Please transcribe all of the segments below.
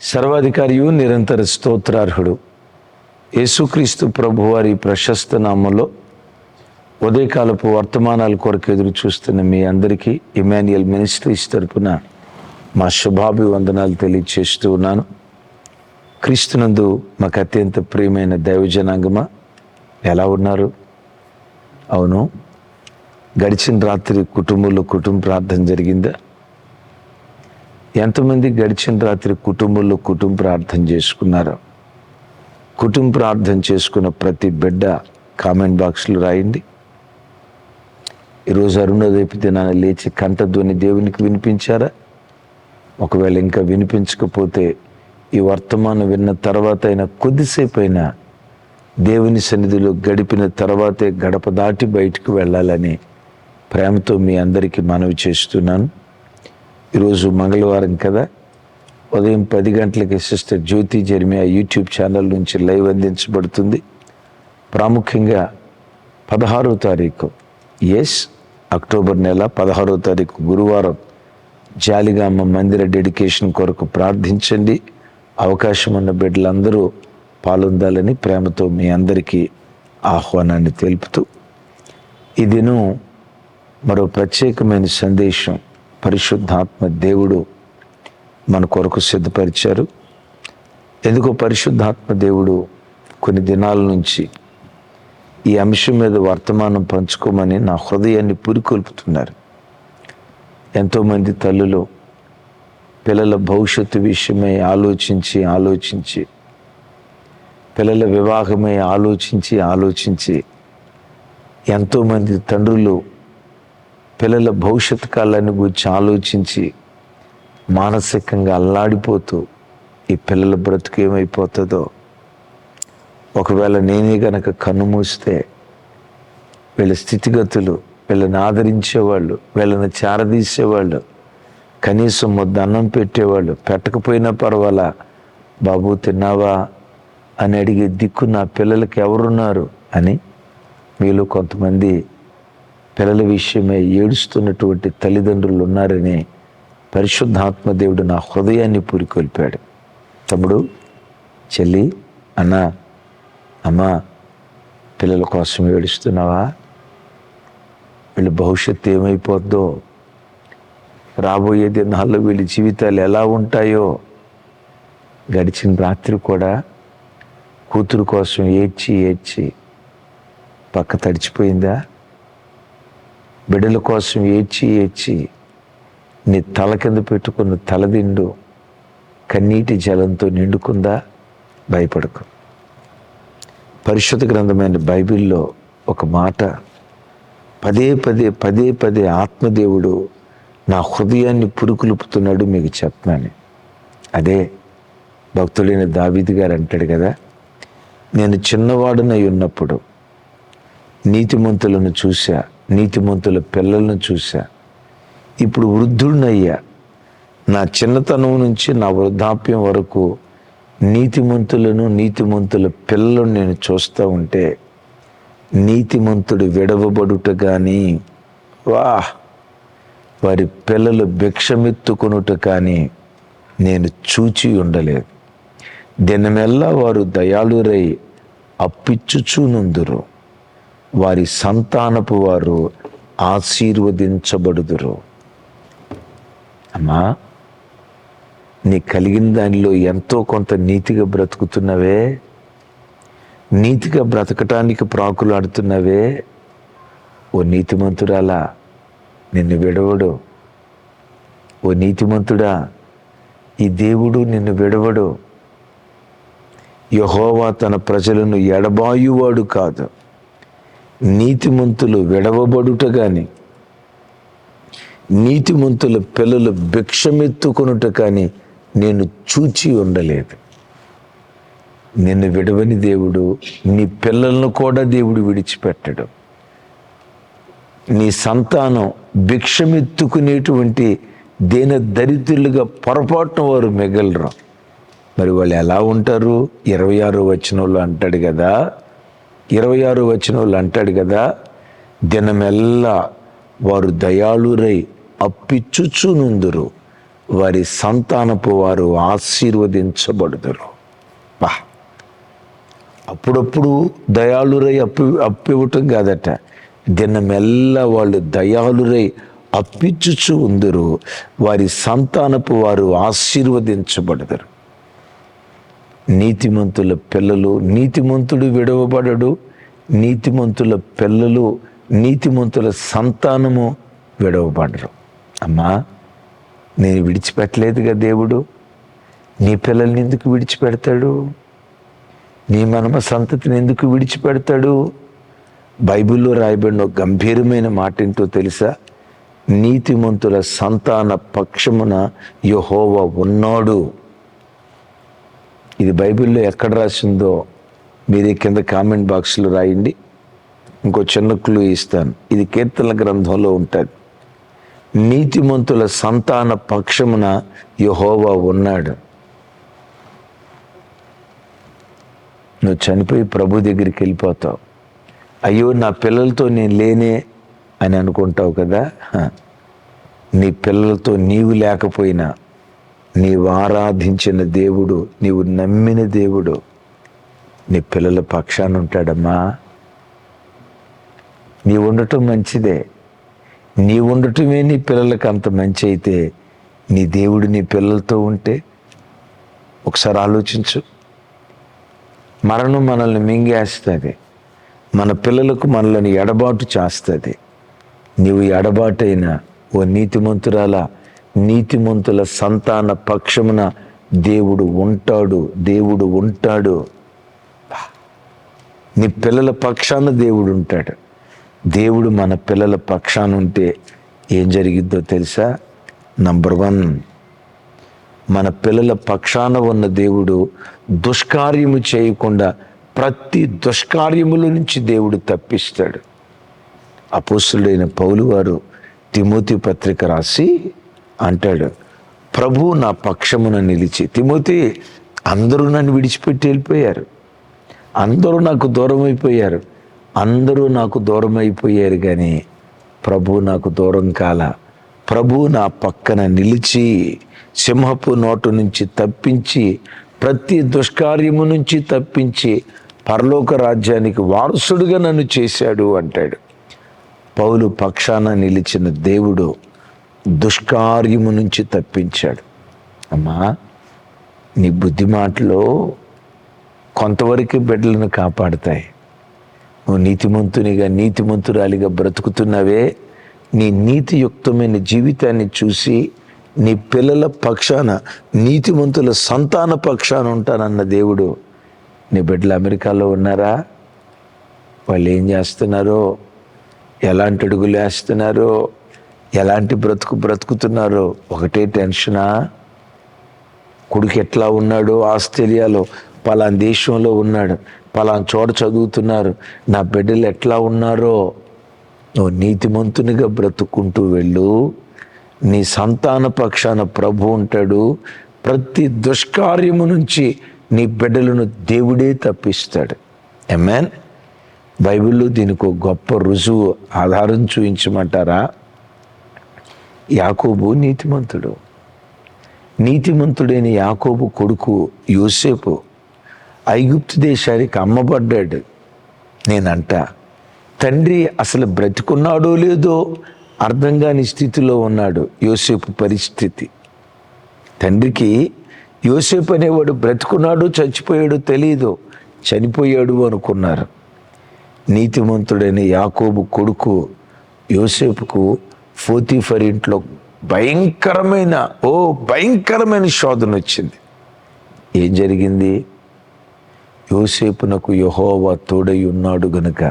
సర్వాధికారియు నిరంతర స్తోత్రార్హుడు. యేసుక్రీస్తు ప్రభువారి ప్రశస్త నామంలో ఉదయకాలపు వర్తమానాల కొరకు ఎదురు చూస్తున్న మీ అందరికీ ఇమాన్యుయల్ మినిస్ట్రీస్ తరపున మా శుభాభివందనాలు తెలియచేస్తూ ఉన్నాను. క్రీస్తునందు మాకు అత్యంత ప్రియమైన దైవజనాంగమా ఎలా ఉన్నారు? అవును. గడిచిన రాత్రి కుటుంబంలో కుటుంబ ప్రార్థన జరిగిందా? ఎంతమంది గడిచిన రాత్రి కుటుంబంలో కుటుంబ ప్రార్థన చేసుకున్నారో? కుటుంబ ప్రార్థన చేసుకున్న ప్రతి బిడ్డ కామెంట్ బాక్స్లో రాయండి. ఈరోజు అరుణోదయపు దినాన లేచి కంఠధ్వని దేవునికి వినిపించారా? ఒకవేళ ఇంకా వినిపించకపోతే ఈ వర్తమానం విన్న తర్వాత అయినా కొద్దిసేపు అయినా దేవుని సన్నిధిలో గడిపిన తర్వాతే గడప దాటి బయటకు వెళ్ళాలని ప్రేమతో మీ అందరికీ మనవి చేస్తున్నాను. ఈరోజు మంగళవారం కదా. ఉదయం పది గంటలకి sister Jyothi Jeremiah YouTube channel నుంచి లైవ్ అందించబడుతుంది. ప్రాముఖ్యంగా పదహారో తారీఖు ఎస్ అక్టోబర్ నెల పదహారో తారీఖు గురువారం. జాలిగామ మందిర డెడికేషన్ కొరకు ప్రార్థించండి. అవకాశం ఉన్న బిడ్డలందరూ పాలొందాలని ప్రేమతో మీ అందరికీ ఆహ్వానాన్ని తెలుపుతూ ఈ దినం మరో ప్రత్యేకమైన సందేశం పరిశుద్ధాత్మ దేవుడు మన కొరకు సిద్ధపరిచారు. ఎందుకో పరిశుద్ధాత్మ దేవుడు కొన్ని దినాల నుంచి ఈ అంశం మీద వర్తమానం పంచుకోమని నా హృదయాన్ని పురికొల్పుతున్నారు. ఎంతోమంది తల్లులు పిల్లల భవిష్యత్తు విషయమై ఆలోచించి ఆలోచించి పిల్లల వివాహమై ఆలోచించి ఆలోచించి ఎంతోమంది తండ్రులు పిల్లల భవిష్యత్ కాలాన్ని గురించి ఆలోచించి మానసికంగా అల్లాడిపోతూ ఈ పిల్లల బ్రతుకు ఏమైపోతుందో ఒకవేళ నేనే గనక కన్నుమూస్తే వీళ్ళ స్థితిగతులు వీళ్ళని ఆదరించేవాళ్ళు వీళ్ళని చారదీసేవాళ్ళు కనీసం ముద్ద అన్నం పెట్టేవాళ్ళు పెట్టకపోయినా పర్వాలా బాబు తిన్నావా? అని అడిగే దిక్కు నా పిల్లలకి ఎవరున్నారు అని మీలో కొంతమంది పిల్లల విషయమై ఏడుస్తున్నటువంటి తల్లిదండ్రులు ఉన్నారని పరిశుద్ధాత్మ దేవుడు నా హృదయాన్ని పూరికొల్పాడు. తమ్ముడు చెల్లి అన్న అమ్మ పిల్లల కోసం ఏడుస్తున్నావా? వీళ్ళ భవిష్యత్తు ఏమైపోద్దో? రాబోయే దినాల్లో వీళ్ళ జీవితాలు ఎలా ఉంటాయో? గడిచిన రాత్రి కూడా కూతురు కోసం ఏడ్చి ఏడ్చి పక్క తడిచిపోయిందా? బిడ్డల కోసం ఏడ్చి ఏడ్చి నీ తల కింద పెట్టుకున్న తలదిండు కన్నీటి జలంతో నిండుకుందా? భయపడకు. పరిశుద్ధ గ్రంథమైన బైబిల్లో ఒక మాట పదే పదే పదే పదే ఆత్మదేవుడు నా హృదయాన్ని పురుకులుపుతున్నాడు మీకు చెప్తున్నాను. అదే భక్తుడైన దావీది గారు అంటాడు కదా నేను చిన్నవాడునై ఉన్నప్పుడు నీతిమంతులను చూశా నీతిమంతుల పిల్లలను చూశా. ఇప్పుడు వృద్ధుడినయ్యా. నా చిన్నతనం నుంచి నా వృద్ధాప్యం వరకు నీతిమంతులను నీతిమంతుల పిల్లలను నేను చూస్తూ ఉంటే నీతిమంతుడు విడవబడుట కానీ వా వారి పిల్లలు భిక్షమెత్తుకొనుట కానీ నేను చూచి ఉండలేదు. దినమెల్లా వారు దయాళురై అప్పిచ్చుచునుందురు. వారి సంతానపు వారు ఆశీర్వదించబడుదురు. అమ్మా నీ కలిగిన దానిలో ఎంతో కొంత నీతిగా బ్రతుకుతున్నవే నీతిగా బ్రతకటానికి ప్రాకులాడుతున్నవే. ఓ నీతిమంతురాలా నిన్ను విడవడు. ఓ నీతిమంతుడా ఈ దేవుడు నిన్ను విడవడు. యహోవా తన ప్రజలను ఎడబాయువాడు కాదు. నీతిమంతులు విడవబడుట కానీ నీతిమంతుల పిల్లలు భిక్షమెత్తుకొనుట కానీ నేను చూచి ఉండలేదు. నిన్ను విడవని దేవుడు నీ పిల్లలను కూడా దేవుడు విడిచిపెట్టడు. నీ సంతానం భిక్షమెత్తుకునేటువంటి దేన దరిద్రులుగా పొరపాటున వారు మిగలరు. మరి వాళ్ళు ఎలా ఉంటారు? ఇరవై ఆరు వచనంలో అంటాడు కదా ఇరవై ఆరు వచనంలో అంటాడు కదా దినమెల్లా వారు దయాళురై అప్పిచ్చుచునుందురు. వారి సంతానపు వారు ఆశీర్వదించబడుదురు. బా! అప్పుడప్పుడు దయాళురై అప్పి అప్పివ్వటం కాదట. దినమెల్లా వాళ్ళు దయాళురై అప్పిచ్చుచు ఉందరు వారి సంతానపు వారు ఆశీర్వదించబడదరు. నీతిమంతుల పిల్లలు నీతిమంతుడు విడవబడడు. నీతిమంతుల పిల్లలు నీతిమంతుల సంతానము విడవబడరు. అమ్మా నేను విడిచిపెట్టలేదుగా దేవుడు. నీ పిల్లల్ని ఎందుకు విడిచిపెడతాడు? నీ మనమ సంతతిని ఎందుకు విడిచిపెడతాడు? బైబిల్లో రాయబడిన గంభీరమైన మాట ఏంటో తెలుసా? నీతిమంతుల సంతాన పక్షమున యహోవ ఉన్నాడు. ఇది బైబిల్లో ఎక్కడ రాసిందో మీరే కింద కామెంట్ బాక్స్లో రాయండి. ఇంకో చిన్న క్లూ ఇస్తాను. ఇది కీర్తన గ్రంథంలో ఉంటుంది. నీతిమంతుల సంతాన పక్షమున యహోవా ఉన్నాడు. నువ్వు చనిపోయి ప్రభు దగ్గరికి వెళ్ళిపోతావు. అయ్యో నా పిల్లలతో నేను లేనే అని అనుకుంటావు కదా? నీ పిల్లలతో నీవు లేకపోయినా నీవు ఆరాధించిన దేవుడు నీవు నమ్మిన దేవుడు నీ పిల్లల పక్షాన ఉంటాడమ్మా. నీ ఉండటం మంచిదే. నీ ఉండటమే నీ పిల్లలకు అంత మంచి అయితే నీ దేవుడు నీ పిల్లలతో ఉంటే ఒకసారి ఆలోచించు. మరణం మనల్ని మింగేస్తుంది. మన పిల్లలకు మనల్ని ఎడబాటు చేస్తుంది. నీవు ఎడబాటైన ఓ నీతిమంతురాలా నీతిమంతుల సంతాన పక్షమున దేవుడు ఉంటాడు దేవుడు ఉంటాడు. నీ పిల్లల పక్షాన దేవుడు ఉంటాడు. దేవుడు మన పిల్లల పక్షాన ఉంటే ఏం జరిగిద్దో తెలుసా? నంబర్ వన్ మన పిల్లల పక్షాన ఉన్న దేవుడు దుష్కార్యము చేయకుండా ప్రతి దుష్కార్యముల నుంచి దేవుడు తప్పిస్తాడు. అపోస్తుడైన పౌలు వారు తిమోతి పత్రిక రాసి అంటాడు ప్రభు నా పక్షమున నిలిచి తిమోతి అందరూ నన్ను విడిచిపెట్టి వెళ్ళిపోయారు. అందరూ నాకు దూరం అయిపోయారు అందరూ నాకు దూరం అయిపోయారు కానీ ప్రభు నాకు దూరం కాల. ప్రభు నా పక్కన నిలిచి సింహపు నోటు నుంచి తప్పించి ప్రతి దుష్కార్యము నుంచి తప్పించి పరలోక రాజ్యానికి వారసుడుగా నన్ను చేశాడు అంటాడు. పౌలు పక్షాన నిలిచిన దేవుడు దుష్కార్యము నుంచి తప్పించాడు. అమ్మా నీ బుద్ధి మాటలో కొంతవరకు బిడ్డలను కాపాడుతాయి. నువ్వు నీతిమంతునిగా నీతిమంతురాలిగా బ్రతుకుతున్నావే నీ నీతియుక్తమైన జీవితాన్ని చూసి నీ పిల్లల పక్షాన నీతిమంతుల సంతాన పక్షాన ఉంటానన్న దేవుడు. నీ బిడ్డలు అమెరికాలో ఉన్నారా? వాళ్ళు ఏం చేస్తున్నారో? ఎలాంటి అడుగులు వేస్తున్నారో? ఎలాంటి బ్రతుకు బ్రతుకుతున్నారో ఒకటే టెన్షనా? కొడుకు ఎట్లా ఉన్నాడు ఆస్ట్రేలియాలో పలాన్ దేశంలో ఉన్నాడు పలాన్ చోట చదువుతున్నారు నా బిడ్డలు ఎట్లా ఉన్నారో నువ్వు నీతిమంతునిగా బ్రతుకుంటూ వెళ్ళు. నీ సంతాన పక్షాన ప్రభు ఉంటాడు. ప్రతి దుష్కార్యము నుంచి నీ బిడ్డలను దేవుడే తప్పిస్తాడు. ఎమ్మెన్ బైబిల్లో దీనికి ఒక గొప్ప రుజువు ఆధారం చూపించమంటారా యాకోబు నీతిమంతుడు. నీతిమంతుడైన యాకోబు కొడుకు యోసేపు ఐగుప్తు దేశానికి అమ్మబడ్డాడు. నేనంట తండ్రి అసలు బ్రతికున్నాడో లేదో అర్థం కాని స్థితిలో ఉన్నాడు యోసేపు పరిస్థితి. తండ్రికి యోసేపు అనేవాడు బ్రతుకున్నాడు చచ్చిపోయాడు తెలియదు చనిపోయాడు అనుకున్నారు. నీతిమంతుడైన యాకోబు కొడుకు యోసేపుకు ఫోతిఫర్ ఇంట్లో భయంకరమైన ఓ భయంకరమైన శోధన వచ్చింది. ఏం జరిగింది? యోసేపునకు యహోవా తోడై ఉన్నాడు గనుక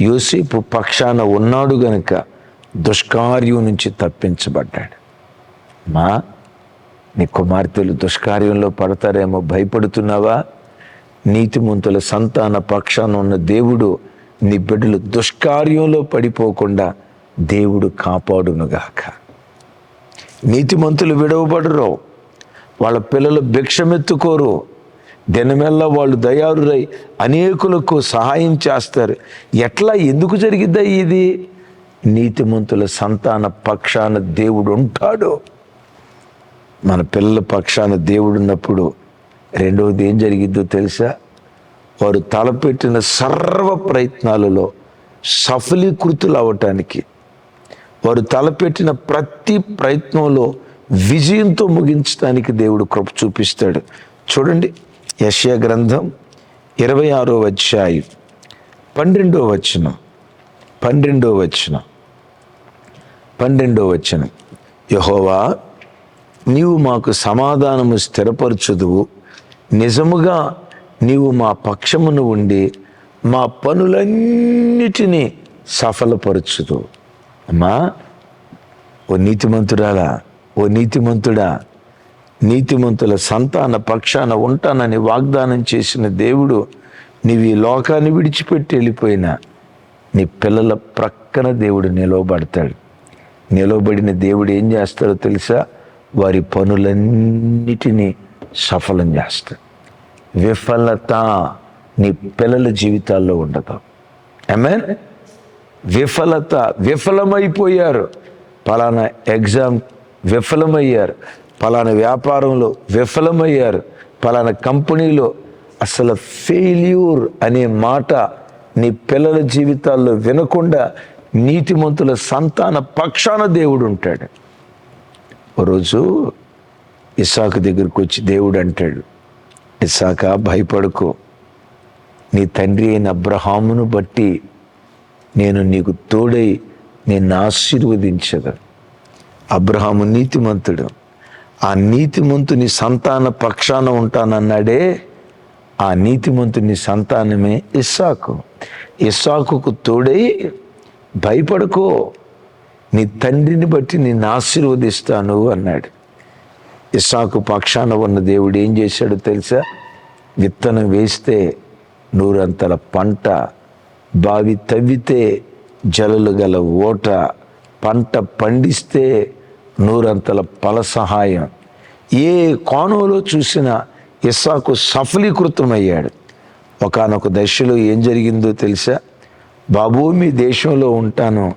యోసేపు పక్షాన ఉన్నాడు గనుక దుష్కార్యం నుంచి తప్పించబడ్డాడు. మా నీ కుమార్తెలు దుష్కార్యంలో పడతారేమో భయపడుతున్నావా? నీతిమంతుల సంతాన పక్షాన ఉన్న దేవుడు నీ బిడ్డలు దుష్కార్యంలో పడిపోకుండా దేవుడు కాపాడునుగాక. నీతిమంతులు విడవబడరు. వాళ్ళ పిల్లలు భిక్షమెత్తుకోరు. దినమెల్లా వాళ్ళు దయారురై అనేకులకు సహాయం చేస్తారు. ఎట్లా? ఎందుకు జరిగిద్దా ఇది? నీతిమంతుల సంతాన పక్షాన దేవుడు ఉంటాడు మన పిల్లల పక్షాన దేవుడు ఉన్నప్పుడు రెండవది ఏం జరిగిద్దో తెలుసా? వారు తలపెట్టిన సర్వ ప్రయత్నాలలో సఫలీకృతులు అవటానికి వారు తలపెట్టిన ప్రతి ప్రయత్నంలో విజయంతో ముగించడానికి దేవుడు కృప చూపిస్తాడు. చూడండి యశయ గ్రంథం ఇరవై ఆరో అధ్యాయం పన్నెండో వచనం పన్నెండో వచనం పన్నెండో వచనం. యహోవా నీవు మాకు సమాధానము స్థిరపరచుదువు. నిజముగా నీవు మా పక్షమును ఉండి మా పనులన్నిటినీ సఫలపరచుదువు. అమ్మా ఓ నీతిమంతురాలా ఓ నీతిమంతుడా నీతిమంతుల సంతాన పక్షాన ఉంటానని వాగ్దానం చేసిన దేవుడు నీవు ఈ లోకాన్ని విడిచిపెట్టి వెళ్ళిపోయినా నీ పిల్లల ప్రక్కన దేవుడు నిలవబడతాడు. నిలవబడిన దేవుడు ఏం చేస్తాడో తెలుసా? వారి పనులన్నిటినీ సఫలం చేస్తాడు. విఫలత నీ పిల్లల జీవితాల్లో ఉండదు. మీన్ విఫలత విఫలమైపోయారు. పలానా ఎగ్జామ్ విఫలమయ్యారు. పలానా వ్యాపారంలో విఫలమయ్యారు. పలానా కంపెనీలో అసలు ఫెయిల్యూర్ అనే మాట నీ పిల్లల జీవితాల్లో వినకుండా నీతిమంతుల సంతాన పక్షాన దేవుడు ఉంటాడు. ఒకరోజు ఇసాకు దగ్గరికి వచ్చి దేవుడు అంటాడు ఇసాక భయపడుకో. నీ తండ్రి అయిన అబ్రహామును బట్టి నేను నీకు తోడై నిన్ను ఆశీర్వదించదు అబ్రహాము నీతిమంతుడు. ఆ నీతిమంతుని సంతాన పక్షాన ఉంటానన్నాడే ఆ నీతిమంతుని సంతానమే ఇస్సాకు. ఇస్సాకుకు తోడై భయపడుకో. నీ తండ్రిని బట్టి నిన్ను ఆశీర్వదిస్తాను అన్నాడు. ఇస్సాకు పక్షాన ఉన్న దేవుడు ఏం చేశాడో తెలుసా? విత్తనం వేస్తే నూరంతల పంట బావి తవ్వితే జలలు గల ఓట పంట పండిస్తే నూరంతల ఫల సహాయం. ఏ కోణంలో చూసినా ఇస్సాకు సఫలీకృతమయ్యాడు. ఒకానొక దశలో ఏం జరిగిందో తెలుసా? బాబు మీ దేశంలో ఉంటాను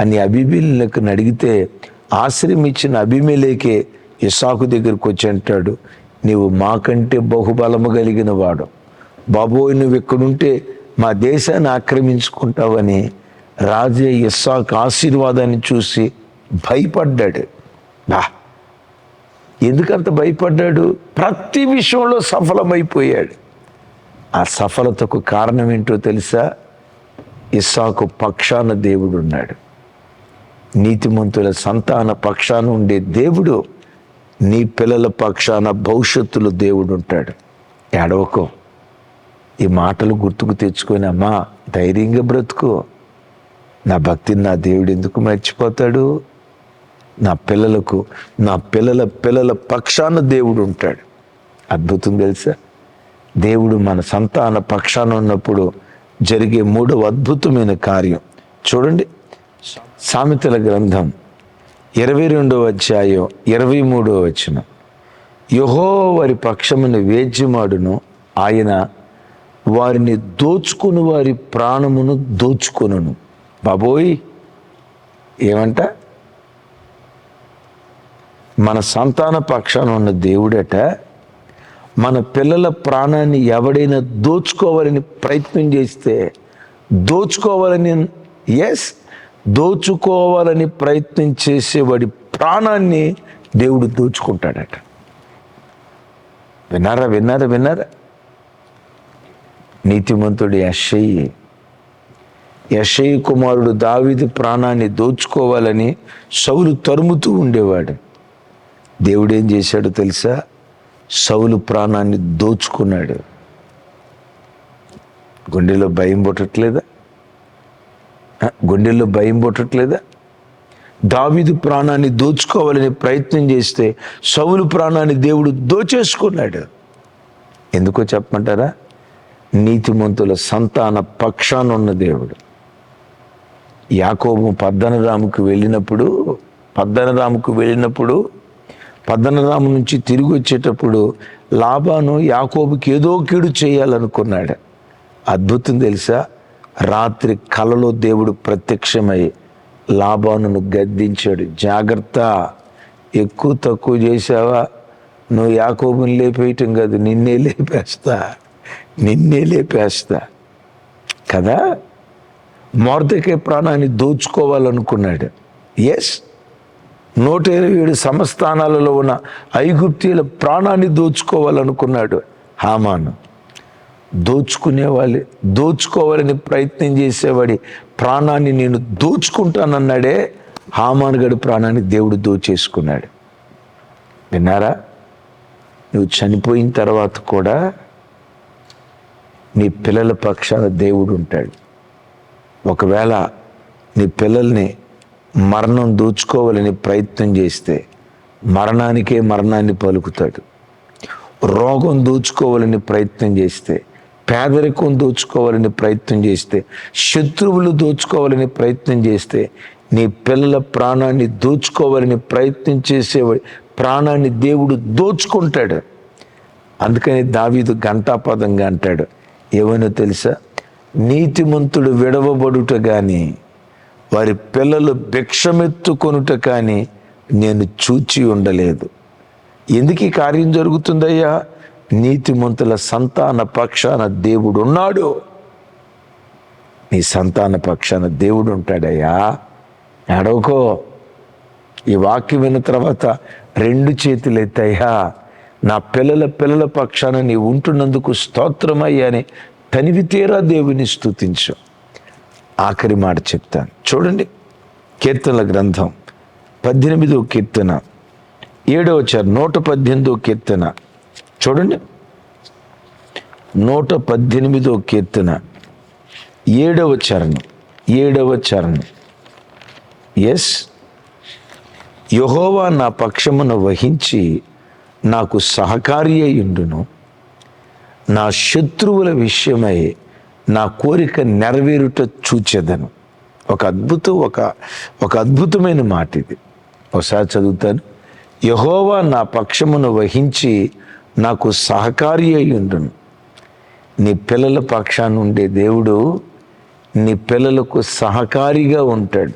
అని అభిమేలకు అడిగితే ఆశ్రయం ఇచ్చిన అభిమేలేకే ఇసాకు దగ్గరికి వచ్చి అంటాడు నీవు మాకంటే బహుబలము కలిగిన వాడు బాబోయ్ నువ్వు ఇక్కడుంటే మా దేశాన్ని ఆక్రమించుకుంటావని రాజే ఇస్సాకు ఆశీర్వాదాన్ని చూసి భయపడ్డాడు. బా! ఎందుకంత భయపడ్డాడు? ప్రతి విషయంలో సఫలమైపోయాడు. ఆ సఫలతకు కారణం ఏంటో తెలుసా? ఇస్సాకు పక్షాన దేవుడు ఉన్నాడు. నీతిమంతుల సంతాన పక్షాన ఉండే దేవుడు నీ పిల్లల పక్షాన భవిష్యత్తులో దేవుడు ఉంటాడు. ఏడవకో. ఈ మాటలు గుర్తుకు తెచ్చుకొని అమ్మా ధైర్యంగా బ్రతుకో. నా భక్తిని నా దేవుడు ఎందుకు మర్చిపోతాడు? నా పిల్లలకు నా పిల్లల పిల్లల పక్షాన దేవుడు ఉంటాడు. అద్భుతం తెలుసా? దేవుడు మన సంతాన పక్షాన ఉన్నప్పుడు జరిగే మూడవ అద్భుతమైన కార్యం. చూడండి సామెతల గ్రంథం ఇరవై రెండవ అధ్యాయం ఇరవై మూడవ వచనం. యహో వారి పక్షమును వేద్యమాడును. ఆయన వారిని దోచుకుని వారి ప్రాణమును దోచుకొనును. బాబోయ్! ఏమంట? మన సంతాన పక్షాన ఉన్న దేవుడట మన పిల్లల ప్రాణాన్ని ఎవడైనా దోచుకోవాలని ప్రయత్నం చేస్తే దోచుకోవాలని ఎస్ దోచుకోవాలని ప్రయత్నం చేసేవాడి ప్రాణాన్ని దేవుడు దోచుకుంటాడట. విన్నారా విన్నారా విన్నారా? నీతిమంతుడు యషయ్యి యషయ్య కుమారుడు దావిది ప్రాణాన్ని దోచుకోవాలని సౌలు తరుముతూ ఉండేవాడు. దేవుడు ఏం చేశాడో తెలుసా? సౌలు ప్రాణాన్ని దోచుకున్నాడు. గుండెలో భయం పుట్టట్లేదా? గుండెల్లో భయం పుట్టట్లేదా? దావిదు ప్రాణాన్ని దోచుకోవాలని ప్రయత్నం చేస్తే సౌలు ప్రాణాన్ని దేవుడు దోచేసుకున్నాడు. ఎందుకో చెప్పమంటారా? నీతిమంతుల సంతాన పక్షానున్న దేవుడు. యాకోబు పద్దనరాముకు వెళ్ళినప్పుడు పద్దనరాముకు వెళ్ళినప్పుడు పద్దనరాము నుంచి తిరిగి వచ్చేటప్పుడు లాభాను యాకోబుకి ఏదో కీడు చేయాలనుకున్నాడు. అద్భుతం తెలుసా? రాత్రి కలలో దేవుడు ప్రత్యక్షమై లాభానును గద్దించాడు. జాగ్రత్త ఎక్కువ తక్కువ చేసావా నువ్వు యాకోబుని లేపేయటం కాదు నిన్నే లేపేస్తా. నిన్నే లేపేస్తా. కదా? మోర్దకే ప్రాణాన్ని దోచుకోవాలనుకున్నాడు. ఎస్ నూట ఇరవై ఏడు సమస్థానాలలో ఉన్న ఐగుప్తీయుల ప్రాణాన్ని దోచుకోవాలనుకున్నాడు హామాను. దోచుకునేవాళ్ళు దోచుకోవాలని ప్రయత్నం చేసేవాడి ప్రాణాన్ని నేను దోచుకుంటానన్నాడే హామాన్ గడి ప్రాణాన్ని దేవుడు దోచేసుకున్నాడు. విన్నారా? నువ్వు చనిపోయిన తర్వాత కూడా నీ పిల్లల పక్షాన దేవుడు ఉంటాడు. ఒకవేళ నీ పిల్లల్ని మరణం దోచుకోవాలని ప్రయత్నం చేస్తే మరణానికే మరణాన్ని పలుకుతాడు. రోగం దోచుకోవాలని ప్రయత్నం చేస్తే పేదరికం దోచుకోవాలని ప్రయత్నం చేస్తే శత్రువులు దోచుకోవాలని ప్రయత్నం చేస్తే నీ పిల్లల ప్రాణాన్ని దోచుకోవాలని ప్రయత్నం చేసే ప్రాణాన్ని దేవుడు దోచుకుంటాడు. అందుకని దావీదు గంటాపదంగా అంటాడు. ఏమైనా తెలుసా? నీతిమంతుడు విడవబడుట కానీ వారి పిల్లలు భిక్షమెత్తుకొనుట కానీ నేను చూచి ఉండలేదు. ఎందుకు ఈ కార్యం జరుగుతుందయ్యా? నీతిమంతుల సంతాన పక్షాన దేవుడు ఉన్నాడు నీ సంతాన పక్షాన దేవుడు ఉంటాడయ్యా అడవుకో ఈ వాక్యం విన్న తర్వాత రెండు చేతులు ఎత్తయ్యా నా పిల్లల పిల్లల పక్షాన నీ ఉంటున్నందుకు స్తోత్రమయ్యా అని తనివి తీరా దేవుని స్తుతించు. ఆఖరి మాట చెప్తాను. చూడండి కీర్తనల గ్రంథం పద్దెనిమిదో కీర్తన ఏడవ చారు నూట పద్దెనిమిదో కీర్తన. చూడండి నూట పద్దెనిమిదో కీర్తన ఏడవ చరణం ఏడవ చరణం ఎస్ యహోవా నా పక్షమును వహించి నాకు సహకారి అయ్యుండును నా శత్రువుల విషయమై నా కోరిక నెరవేరుట చూచెదను. ఒక అద్భుతం ఒక ఒక అద్భుతమైన మాట ఇది. ఒకసారి చదువుతాను. యహోవా నా పక్షమును వహించి నాకు సహకారి అయ్యుండును నీ పిల్లల పక్షాన ఉండే దేవుడు నీ పిల్లలకు సహకారిగా ఉంటాడు.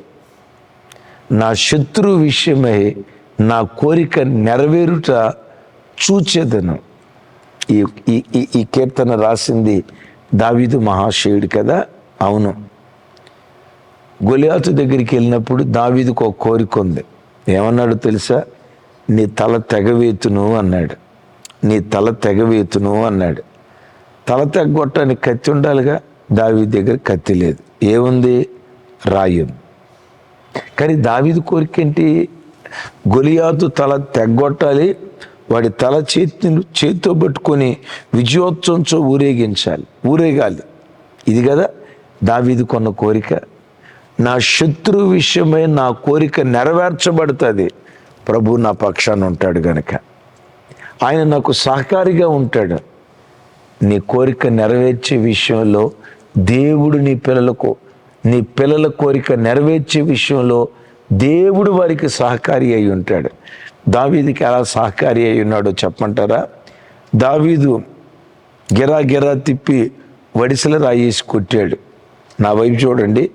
నా శత్రు విషయమై నా కోరిక నెరవేరుట చూచేదను. ఈ ఈ ఈ- కీర్తన రాసింది దావీదు మహాశయుడు కదా? అవును. గొలియాతు దగ్గరికి వెళ్ళినప్పుడు దావీదుకు ఒక కోరిక ఉంది. ఏమన్నాడు తెలుసా? నీ తల తెగవేతును అన్నాడు. నీ తల తెగవేతును అన్నాడు. తల తెగ్గొట్టడానికి కత్తి ఉండాలిగా? దావీ దగ్గర కత్తి లేదు. ఏముంది? రాయం. కానీ దావీదు కోరిక ఏంటి? గొలియాతు తల తెగ్గొట్టాలి వాడి తల చేతిని చేతితో పట్టుకొని విజయోత్సవంతో ఊరేగించాలి. ఊరేగాలి. ఇది కదా దావీది కొన్న కోరిక. నా శత్రు విషయమై నా కోరిక నెరవేర్చబడుతుంది. ప్రభు నా పక్షాన ఉంటాడు గనక. ఆయన నాకు సహకారిగా ఉంటాడు. నీ కోరిక నెరవేర్చే విషయంలో దేవుడు నీ పిల్లలకు నీ పిల్లల కోరిక నెరవేర్చే విషయంలో దేవుడు వారికి సహకారి అయి ఉంటాడు. దావీదికి ఎలా సహకారి అయి ఉన్నాడో చెప్పమంటారా? దావీదు గిరా గిరా తిప్పి వడిసెల రాయేసి కొట్టాడు. నా వైపు చూడండి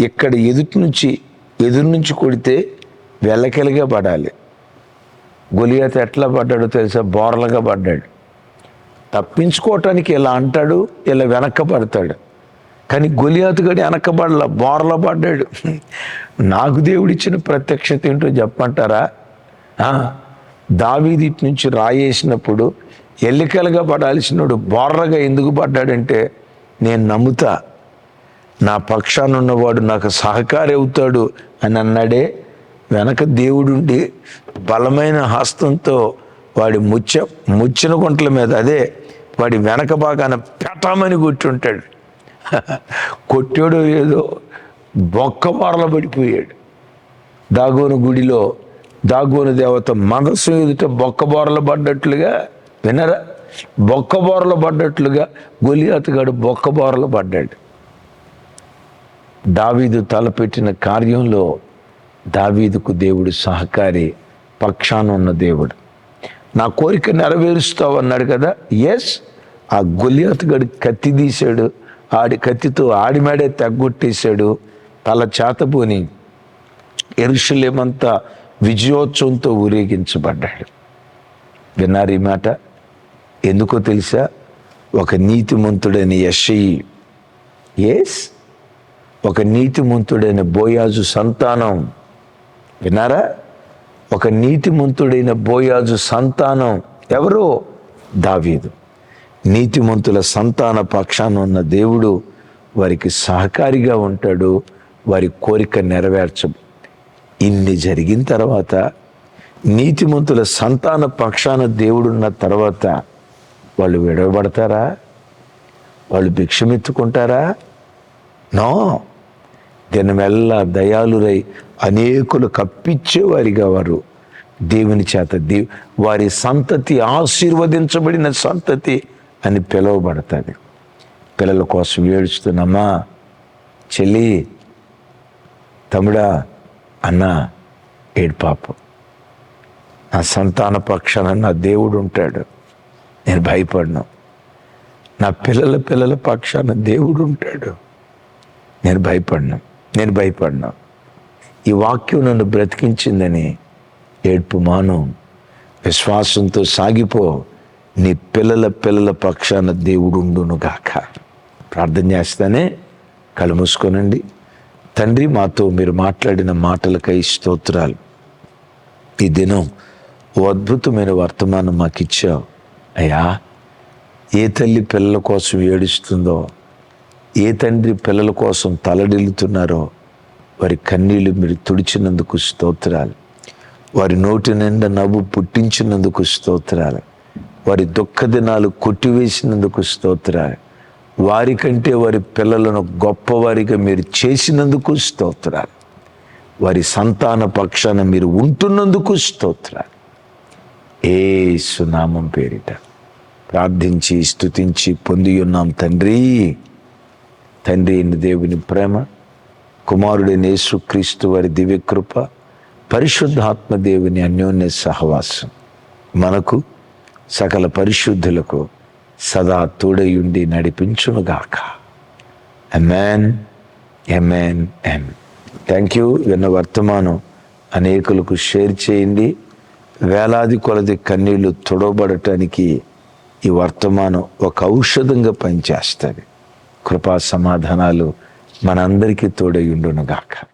ఇక్కడ ఎదుటి నుంచి ఎదురు నుంచి కొడితే వెల్లకెలిగా పడాలి. గొలియాత ఎట్లా పడ్డాడో తెలుసా? బోర్లగా పడ్డాడు. తప్పించుకోవటానికి ఇలా అంటాడు ఇలా వెనక్క పడతాడు. కానీ గొలియాతుగడి వెనకబడలా బోర్ల పడ్డాడు. నాకు దేవుడిచ్చిన ప్రత్యక్షత ఏంటో చెప్పంటారా దావీది నుంచి రాయేసినప్పుడు ఎల్లికలుగా పడాల్సినోడు బోర్రగా ఎందుకు పడ్డాడంటే నేను నమ్ముతా. నా పక్షాన ఉన్నవాడు నాకు సహకారి అవుతాడు అని అన్నాడే. వెనక దేవుడుండి బలమైన హస్తంతో వాడి ముచ్చ ముచ్చిన గుంటల మీద అదే వాడి వెనక భాగాన పెట్టమని కొట్టుంటాడు కొట్టాడు ఏదో బొక్క బారల పడిపోయాడు. దాగోను గుడిలో దాగోను దేవత మనసు ఎదుట బొక్క బోరలు పడ్డట్లుగా వినరా? బొక్కబోరలు పడ్డట్లుగా గొలియాతగాడు బొక్క బోరలు పడ్డాడు. దావీదు తలపెట్టిన కార్యంలో దావీదుకు దేవుడు సహకారి పక్షాన ఉన్న దేవుడు. నా కోరిక నెరవేరుస్తావు అన్నాడు కదా? ఎస్ ఆ గొలియాతగాడు కత్తి తీశాడు ఆడి కత్తితో ఆడిమేడే తగ్గొట్టేశాడు తల చేతపోని ఎరుషులేమంతా విజయోత్సవంతో ఊరేగించబడ్డాడు. విన్నారు ఈ మాట? ఎందుకో తెలుసా? ఒక నీతిమంతుడైన యషయి ఎస్ ఒక నీతిమంతుడైన బోయాజు సంతానం. విన్నారా? ఒక నీతిమంతుడైన బోయాజు సంతానం ఎవరో? దావీదు. నీతిమంతుల సంతాన పక్షాన ఉన్న దేవుడు వారికి సహకారిగా ఉంటాడు వారి కోరిక నెరవేర్చ ఇన్ని జరిగిన తర్వాత నీతిమంతుల సంతాన పక్షాన దేవుడున్న తర్వాత వాళ్ళు విడవబడతారా? వాళ్ళు భిక్షమెత్తుకుంటారా? నో. దినమెల్లా దయాలురై అనేకులు కప్పించేవారిగా వారు. దేవుని చేత దేవు వారి సంతతి ఆశీర్వదించబడిన సంతతి అని పిలువబడతాది పిల్లల కోసం ఏడుస్తున్నమ్మా చెల్లి తమ్ముడా అన్న ఏడ్పాపు నా సంతాన పక్షాన నా దేవుడు ఉంటాడు. నేను భయపడను. నా పిల్లల పిల్లల పక్షాన దేవుడు ఉంటాడు. నేను భయపడను. నేను భయపడను. ఈ వాక్యం నన్ను బ్రతికించిందని ఏడ్పు మాను. విశ్వాసంతో సాగిపో. నీ పిల్లల పిల్లల పక్షాన దేవుడు ఉండును గాక ప్రార్థన చేస్తానే కళ్ళు మూసుకోనండి. తండ్రి మాతో మీరు మాట్లాడిన మాటలకై స్తోత్రాలు. ఈ దినం ఓ అద్భుతమైన వర్తమానం మాకు ఇచ్చావు అయ్యా ఏ తల్లి పిల్లల కోసం ఏడుస్తుందో ఏ తండ్రి పిల్లల కోసం తలడిల్లుతున్నారో వారి కన్నీళ్ళు మీరు తుడిచినందుకు స్తోత్రాలు. వారి నోటి నిండా నవ్వు పుట్టించినందుకు స్తోత్రాలు. వారి దుఃఖ దినాలు కొట్టివేసినందుకు స్తోత్రాలు. వారికంటే వారి పిల్లలను గొప్పవారిగా మీరు చేసినందుకు స్తోత్రాలు. వారి సంతాన పక్షాన మీరు ఉంటున్నందుకు స్తోత్రాలు. ఏ సునామం పేరిట ప్రార్థించి స్తుతించి పొంది ఉన్నాం తండ్రి. తండ్రి అయిన దేవుని ప్రేమ కుమారుడైన యేసుక్రీస్తు వారి దివ్యకృప పరిశుద్ధాత్మ దేవుని అన్యోన్య సహవాసం మనకు సకల పరిశుద్ధులకు సదా తోడయుండి నడిపించునుగాక. Amen amen um thank you విన్న వర్తమానం అనేకులకు షేర్ చేయండి. వేలాది కొలది కన్నీళ్ళు తుడవబడటానికి ఈ వర్తమానం ఒక ఔషధంగా పనిచేస్తుంది. కృపా సమాధానాలు మనందరికీ తోడయుండునుగాక.